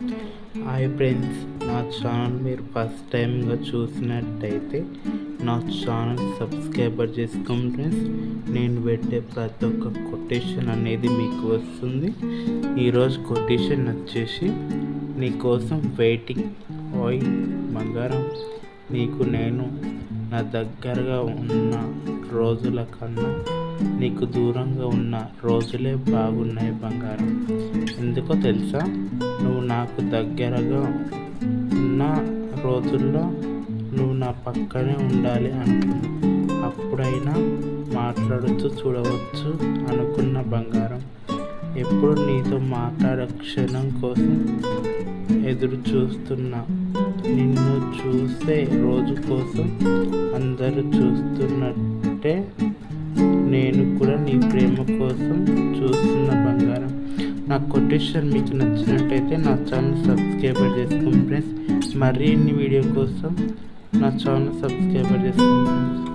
Hi friends నా channel మీరు first టైంగా చూసినట్టయితే నా ఛానల్ సబ్స్క్రైబర్ చేసుకోండి ఫ్రెండ్స్. నేను పెట్టే ప్రతి ఒక్క కొటేషన్ అనేది మీకు వస్తుంది. ఈరోజు కొటేషన్ వచ్చేసి నీకోసం వెయిటింగ్ ఓయ్ బంగారం. నీకు నేను నా దగ్గరగా ఉన్న రోజుల కన్నా నీకు దూరంగా ఉన్న రోజులే బాగున్నాయి బంగారం. ఎందుకో తెలుసా? నువ్వు నాకు దగ్గరగా ఉన్న రోజుల్లో నువ్వు నా పక్కనే ఉండాలి అనుకున్నా అప్పుడైనా మాట్లాడుతూ చూడవచ్చు అనుకున్న బంగారం. ఎప్పుడు నీతో మాట్లాడే క్షణం కోసం ఎదురు చూస్తున్నా. నిన్ను చూసే రోజు కోసం అందరూ చూస్తున్నట్టే నేను కూడా నీ ప్రేమ కోసం చూస్తున్న నా కొటేషన్ మీకు నచ్చినట్టయితే నా ఛానల్ సబ్స్క్రైబర్ చేసుకోండి ఫ్రెండ్స్. మరిన్ని వీడియో కోసం నా ఛానల్ సబ్స్క్రైబర్ చేసుకోండి. ఫ్రెండ్స్